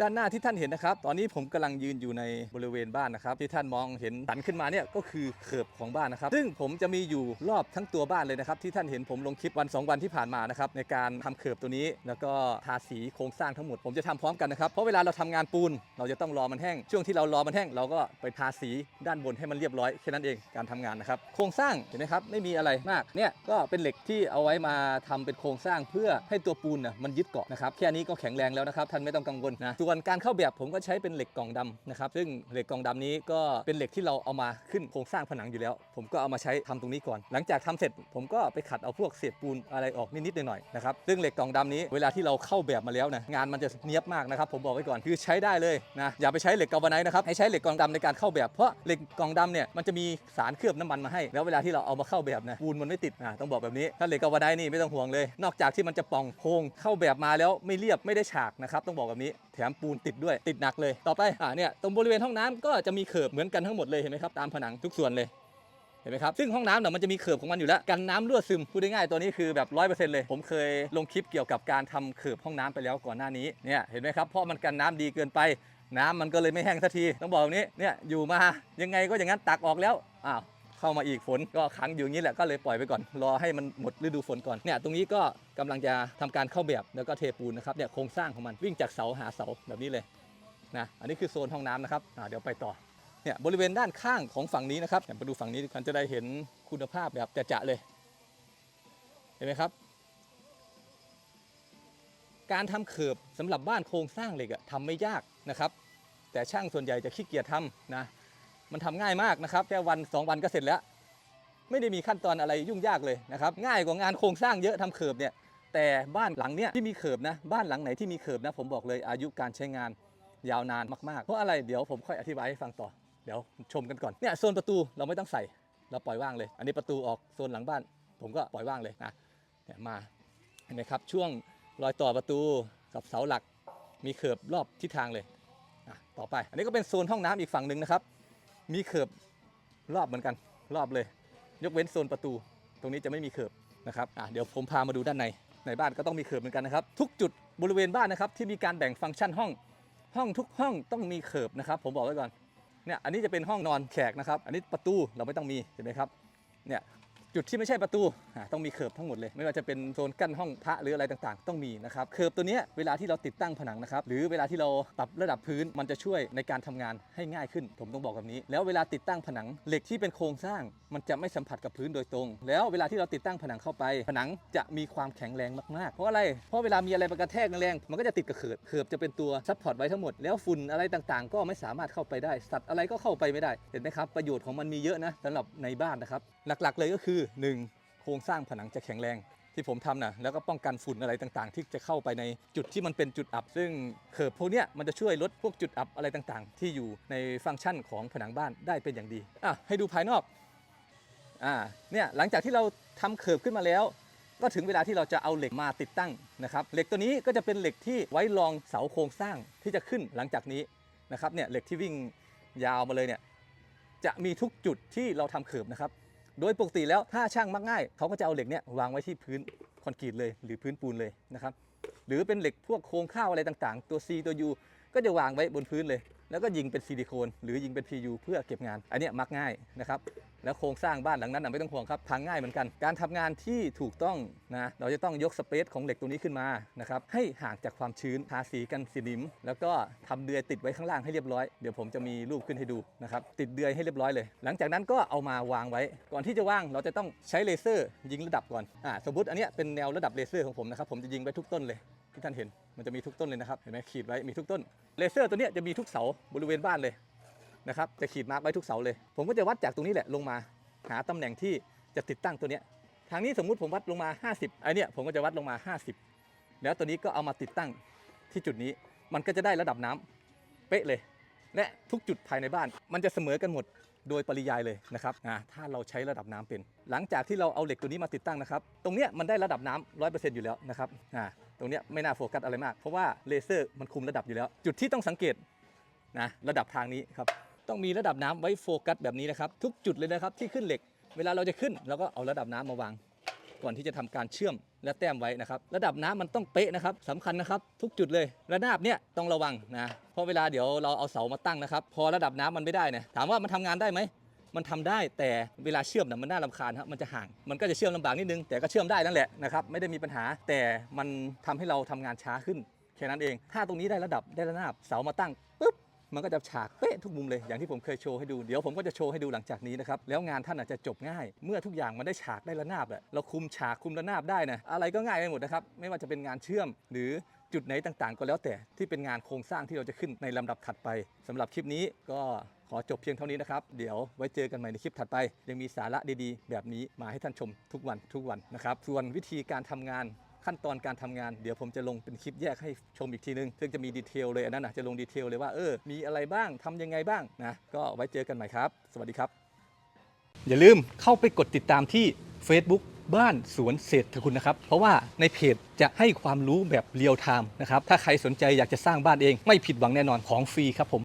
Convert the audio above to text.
ด้านหน้าที่ท่านเห็นนะครับ ตอนนี้ผมกำลังยืนอยู่ในบริเวณบ้านนะครับ ที่ท่านมองเห็นตันขึ้นมาเนี่ยก็คือเขิบของบ้านนะครับ ซึ่งผมจะมีอยู่รอบทั้งตัวบ้านเลยนะครับที่ท่านเห็นผมลงคลิปวัน 2 วันที่ผ่านมานะครับในการทำเขิบตัวนี้ แล้วก็ทาสีโครงสร้างทั้งหมดผมจะทำพร้อมกันนะครับเพราะเวลาเราทำงานปูน เราจะต้องรอมันแห้ง ช่วงที่เรารอมันแห้งเราก็ไปทาสีด้านบนให้มันเรียบร้อยแค่นั้นเองการทำงานนะครับโครงสร้างเห็นไหมครับไม่มีอะไรมากเนี่ยก็เป็นเหล็กที่เอาไว้มาทำเป็นโครงสร้างเพื่อให้ตัวปูนน่ะมันยึดเกาะนะครับแค่นี้ก็แข็งแรงแล้วนะครับท่านไม่ต้องกังวลนะส่วนการเข้าแบบผมก็ใช้เป็นเหล็กกล่องดำนะครับซึ่งเหล็กกล่องดำนี้ก็เป็นเหล็กที่เราเอามาขึ้นโครงสร้างผนังอยู่แล้ว ผมก็เอามาใช้ทำตรงนี้ก่อน หลังจากทำเสร็จผมก็ไปขัดเอาพวกเศษปูนอะไรออกนิดๆหน่อยๆนะครับซึ่งเหล็กกล่องดำนี้เวลาที่เราเข้าแบบมาแล้วนะงานมันจะเนียบมากนะครับผมบอกไว้ก่อนคือใช้ได้เลยนะอย่าไปใช้เหล็กกาวไนนะครับให้ใช้เหล็กกล่องดำในการเข้าแบบเพราะเหล็กกล่องดำเนี่ยมันจะมีสารเคลือบน้ำมันมาให้ แล้วเวลาที่เราเอามาเข้าแบบนะปูนมันไม่ติดนะต้องบอกแบบนี้ถ้าเหล็กกาวไนนี่ไม่ต้องห่วงเลย นอกจากที่มันจะป่องโค้งเข้าแบบมาแล้วไม่เรียบไม่ได้ฉากนะครับต้องบอกแบบนี้แถมปูนติดด้วย ติดหนักเลย ต่อไปอ่าเนี่ยตรงบริเวณห้องน้ำก็จะมีเขิบเหมือนกันทั้งหมดเลยเห็นไหมครับตามผนังทุกส่วนเลยเห็นไหมครับ ซึ่งห้องน้ำเนี่ยมันจะมีเขิบของมันอยู่แล้ว กันน้ำรั่วซึม พูดง่ายๆตัวนี้คือแบบร้อยเปอร์เซ็นต์เลย ผมเคยลงคลิปเกี่ยวกับการทำเขิบห้องน้ำไปแล้วก่อนหน้านี้ เนี่ย เห็นไหมครับ เพราะมันกันน้ำดีเกินไป น้ำมันก็เลยไม่แห้งสักที ต้องบอกแบบนี้ เนี่ย อยู่มายังไงก็อย่างนั้นตักออกแล้ว อ้าว เข้ามาอีกฝนก็ขังอยู่อย่างนี้แหละก็เลยปล่อยไปก่อน รอให้มันหมดฤดูฝนก่อนเนี่ยตรงนี้ก็กำลังจะทำการเข้าแบบแล้วก็เทปูนนะครับเนี่ยโครงสร้างของมันวิ่งจากเสาหาเสาแบบนี้เลยนะอันนี้คือโซนห้องน้ำนะครับเดี๋ยวไปต่อเนี่ยบริเวณด้านข้างของฝั่งนี้นะครับเดี๋ยวมาดูฝั่งนี้กท่านจะได้เห็นคุณภาพแบบจะๆเลย เห็นไหมครับ การทำเขิบสำหรับบ้านโครงสร้างเหล็กอะทำไม่ยากนะครับ แต่ช่างส่วนใหญ่จะขี้เกียจทำนะ มันทำง่ายมากนะครับ แค่วันสองวันก็เสร็จแล้ว ไม่ได้มีขั้นตอนอะไรยุ่งยากเลยนะครับ ง่ายกว่างานโครงสร้างเยอะทำเขิบเนี่ย แต่บ้านหลังเนี้ยที่มีเขิบนะ บ้านหลังไหนที่มีเขิบนะ ผมบอกเลยอายุการใช้งานยาวนานมากๆ เพราะอะไรเดี๋ยวผมค่อยอธิบายให้ฟังต่อ เดี๋ยวชมกันก่อน เนี่ยโซนประตูเราไม่ต้องใส่ เราปล่อยว่างเลย อันนี้ประตูออกโซนหลังบ้าน ผมก็ปล่อยว่างเลยนะ เนี่ยมา เห็นไหมครับ ช่วงรอยต่อประตูกับเสาหลัก มีเขิบรอบทิศทางเลยอะต่อไป อันนี้ก็เป็นโซนห้องน้ำอีกฝั่งหนึ่งนะครับ มีเขิบรอบเหมือนกัน รอบเลย ยกเว้นโซนประตู ตรงนี้จะไม่มีเขิบนะครับอะเดี๋ยวผมพามาดูด้านในในบ้านก็ต้องมีเขิบเหมือนกันนะครับ ทุกจุดบริเวณบ้านนะครับ ที่มีการแบ่งฟังก์ชันห้อง ห้องทุกห้องต้องมีเขิบนะครับ ผมบอกไว้ก่อนเนี่ยอันนี้จะเป็นห้องนอนแขกนะครับ อันนี้ประตูเราไม่ต้องมีเห็นไหมครับเนี่ย จุดที่ไม่ใช่ประตูต้องมีเขิบทั้งหมดเลย ไม่ว่าจะเป็นโซนกั้นห้องพระหรืออะไรต่างๆ ต้องมีนะครับเขิบตัวนี้เวลาที่เราติดตั้งผนังนะครับหรือเวลาที่เราปรับระดับพื้นมันจะช่วยในการทำงานให้ง่ายขึ้น ผมต้องบอกแบบนี้ แล้วเวลาติดตั้งผนังเหล็กที่เป็นโครงสร้าง มันจะไม่สัมผัสกับพื้นโดยตรง แล้วเวลาที่เราติดตั้งผนังเข้าไป ผนังจะมีความแข็งแรงมากๆ เพราะอะไรเพราะเวลามีอะไรมากระแทกแรงมันก็จะติดกับเขิบเขิบจะเป็นตัวซัพพอร์ตไว้ทั้งหมดแล้วฝุ่นอะไรต่างๆ ก็ไม่สามารถเข้าไปได้ สัตว์อะไรก็เข้าไปไม่ได้เห็นไหมครับประโยชน์ของมันมีเยอะนะสำหรับในบ้านนะครับ หลักๆเลยก็คือหนึ่งโครงสร้างผนังจะแข็งแรงที่ผมทำนะแล้วก็ป้องกันฝุ่นอะไรต่างๆ ที่จะเข้าไปในจุดที่มันเป็นจุดอับ ซึ่งเขิบพวกเนี้ยมันจะช่วยลดพวกจุดอับอะไรต่างๆ ที่อยู่ในฟังก์ชันของผนังบ้านได้เป็นอย่างดีอะให้ดูภายนอกอ่าเนี่ยหลังจากที่เราทำเขิบขึ้นมาแล้ว ก็ถึงเวลาที่เราจะเอาเหล็กมาติดตั้งนะครับเหล็กตัวนี้ก็จะเป็นเหล็กที่ไว้รองเสาโครงสร้างที่จะขึ้นหลังจากนี้นะครับเนี่ยเหล็กที่วิ่งยาวมาเลยเนี่ยจะมีทุกจุดที่เราทำเขิบนะครับ โดยปกติแล้วถ้าช่างมักง่ายเขาก็จะเอาเหล็กเนี่ยวางไว้ที่พื้นคอนกรีตเลย หรือพื้นปูนเลยนะครับหรือเป็นเหล็กพวกโครงข้าวอะไรต่างๆ ตัว C ตัว U ก็จะวางไว้บนพื้นเลย แล้วก็ยิงเป็นซิลิโคน หรือยิงเป็น PU เพื่อเก็บงาน อันนี้มักง่ายนะครับแล้วโครงสร้างบ้านหลังนั้นไม่ต้องห่วงครับพังง่ายเหมือนกัน การทำงานที่ถูกต้องนะเราจะต้องยกสเปซของเหล็กตัวนี้ขึ้นมานะครับให้ห่างจากความชื้นทาสีกันสนิม แล้วก็ทำเดือยติดไว้ข้างล่างให้เรียบร้อยเดี๋ยวผมจะมีรูปขึ้นให้ดูนะครับติดเดือยให้เรียบร้อยเลย หลังจากนั้นก็เอามาวางไว้ ก่อนที่จะวางเราจะต้องใช้เลเซอร์ยิงระดับก่อนอ่าสมมติอันนี้เป็นแนวระดับเลเซอร์ของผมนะครับผมจะยิงไปทุกต้นเลย ที่ท่านเห็นมันจะมีทุกต้นเลยนะครับเห็นไหมขีดไว้มีทุกต้นเลเซอร์ตัวเนี้ยจะมีทุกเสาบริเวณบ้านเลยนะครับจะขีดมาร์กไว้ทุกเสาเลย ผมก็จะวัดจากตรงนี้แหละลงมา หาตำแหน่งที่จะติดตั้งตัวเนี้ยทางนี้สมมุติผมวัดลงมา 50ไอเนี้ยผมก็จะวัดลงมา 50 แล้วตัวนี้ก็เอามาติดตั้งที่จุดนี้มันก็จะได้ระดับน้ำเป๊ะเลย และทุกจุดภายในบ้าน มันจะเสมอกันหมดโดยปริยายเลยนะครับถ้าเราใช้ระดับน้ำเป็น หลังจากที่เราเอาเหล็กตัวนี้มาติดตั้งนะครับ ตรงเนี้ยมันได้ระดับน้ำร้อยเปอร์เซ็นต์อยู่แล้วนะครับ ตรงเนี้ยไม่น่าโฟกัสอะไรมาก เพราะว่าเลเซอร์มันคุมระดับอยู่แล้ว จุดที่ต้องสังเกตนะระดับทางนี้ครับต้องมีระดับน้ำไว้โฟกัสแบบนี้นะครับ ทุกจุดเลยนะครับที่ขึ้นเหล็ก เวลาเราจะขึ้นเราก็เอาระดับน้ำมาวาง ก่อนที่จะทำการเชื่อมและแต้มไว้นะครับ ระดับน้ำมันต้องเป๊ะนะครับสำคัญนะครับ ทุกจุดเลยระนาบเนี่ยต้องระวังนะเพราะเวลาเดี๋ยวเราเอาเสามาตั้งนะครับ พอระดับน้ำมันไม่ได้เนี่ยถามว่ามันทำงานได้ไหม มันทำได้แต่เวลาเชื่อมนะมันน่ารำคาญครับมันจะห่างมันก็จะเชื่อมลำบากนิดนึงแต่ก็เชื่อมได้นั่นแหละนะครับไม่ได้มีปัญหาแต่มันทำให้เราทำงานช้าขึ้นแค่นั้นเอง ถ้าตรงนี้ได้ระดับได้ระนาบเสามาตั้งปุ๊บมันก็จะฉากเป๊ะทุกมุมเลยอย่างที่ผมเคยโชว์ให้ดูเดี๋ยวผมก็จะโชว์ให้ดูหลังจากนี้นะครับแล้วงานท่านอาจจะจบง่าย เมื่อทุกอย่างมันได้ฉากได้ระนาบอะเราคุมฉากคุมระนาบได้นะอะไรก็ง่ายไปหมดนะครับไม่ว่าจะเป็นงานเชื่อมหรือจุดไหนต่างๆ ก็แล้วแต่ที่เป็นงานโครงสร้างที่เราจะขึ้นในลำดับถัดไปสำหรับคลิปนี้ก็ ขอจบเพียงเท่านี้นะครับ เดี๋ยวไว้เจอกันใหม่ในคลิปถัดไป ยังมีสาระดีๆ แบบนี้มาให้ท่านชมทุกวันทุกวันนะครับ ส่วนวิธีการทำงานขั้นตอนการทำงานเดี๋ยวผมจะลงเป็นคลิปแยกให้ชมอีกทีนึง ซึ่งจะมีดีเทลเลยอันนั้นนะจะลงดีเทลเลยว่าเออมีอะไรบ้างทำยังไงบ้างนะก็ไว้เจอกันใหม่ครับ สวัสดีครับ อย่าลืมเข้าไปกดติดตามที่ Facebook บ้านสวนเศรษฐคุณนะครับ เพราะว่าในเพจจะให้ความรู้แบบเรียลไทม์นะครับ ถ้าใครสนใจอยากจะสร้างบ้านเองไม่ผิดหวังแน่นอนของฟรีครับผม